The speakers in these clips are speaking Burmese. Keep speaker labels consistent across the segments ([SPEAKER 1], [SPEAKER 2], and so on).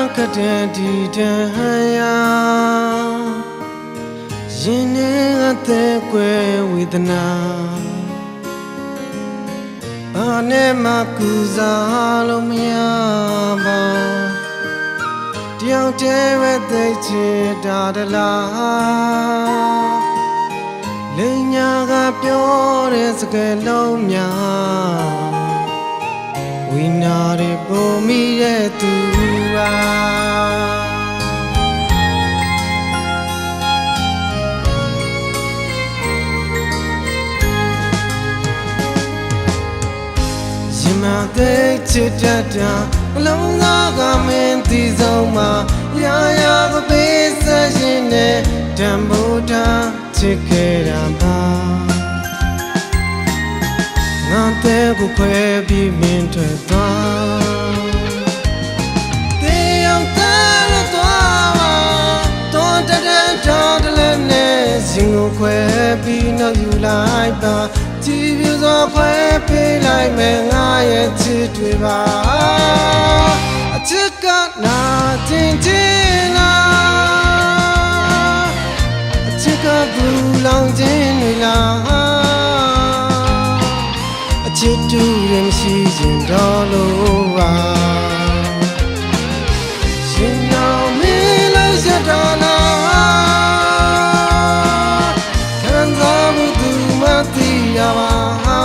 [SPEAKER 1] စားရခတ်တဲ့ဒီတန်ရာရင်ထဲအသက်ကွယ်ဝေဒနာဘာနဲ့မှကူစားလို့မရပါတယောက်တည်းပဲသိချင်တာတလားလိန်ညာကပြောတဲ့စကားလုံးများဝိနာတွေပုံမိတဲ့သူ ပါရင်မသိချစ်တတ်တာအလုံးသားကမင်းသိဆုံးမှာရာရာကပေးဆက်ရှင်နဲ့တံမိုးတာချစ်ခဲ့တာပါငါတဲ့ကိုခွဲပြီးမင်းထွက်သွား ပြီးနောက်ယူလိုက်ပါကြည်ပြူစွာခွဲပေးလိုက်မယ်ငါရဲ့ချစ်တွေပါအချစ်ကနာတင်တင်လာအချစ်ကဘူးလောင်ခြင်းတွေလားအချစ်တူရင်မရှိရင်တော့လို့ပါ သိရပါ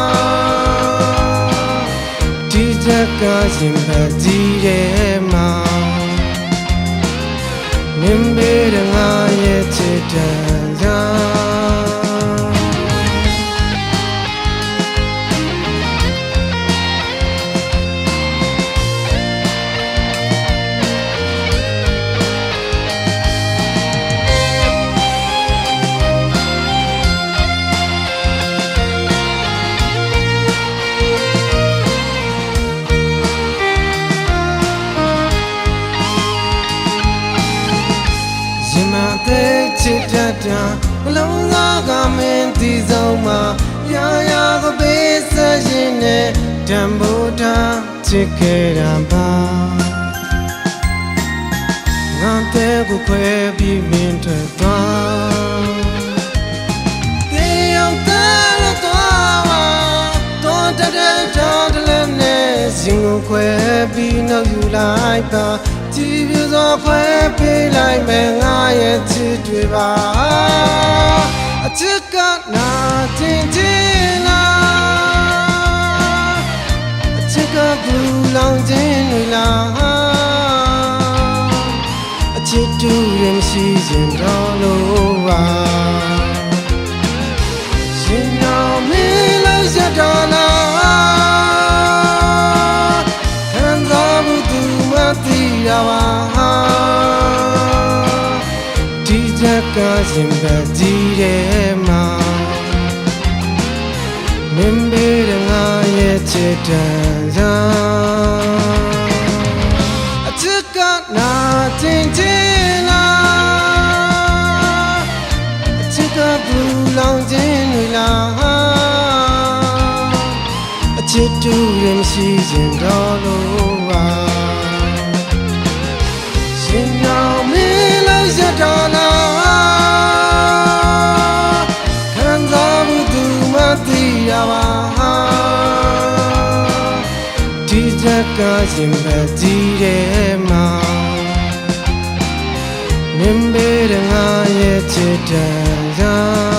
[SPEAKER 1] ဒီချက်ကရှင်ပဲကြည့်တယ်မှာမင်းဘေးရငါရဲ့ချစ်တဲ့ တာဘလုံးသားကမင်းသိဆုံးမှာရာရာကပေးဆက်ရှင်နဲ့တံမိုးထားချစ်ခဲ့တာပါငါတဲ့ကိုခွဲပြီးမင်းထွက်သွား နောက်ယူလိုက်ပါကြည်ပြူစွာခွဲပေးလိုက်မယ်ငါရဲ့ချစ်တွေပါအချစ်ကနာတင်တင်လာအချစ်ကဘူးလောင်ခြင်းတွေလားအချစ်တူရင်မရှိရင်တော့လို့ပါရှင်တော်မင်းလို့ရတော် တန်စာအချစ်ကနာတင်တင်လားအချစ်ကဘူးလောင်ခြင်းတွေလားအချစ်တူရင်မရှိရင်တော့လို့ပါရှင်တော်မင်းလို့ရတော် က်ကရှင်ပဲကြည့်တယ်မှာမင်းဘေးရငါရဲ့ချစ်တန်ရာ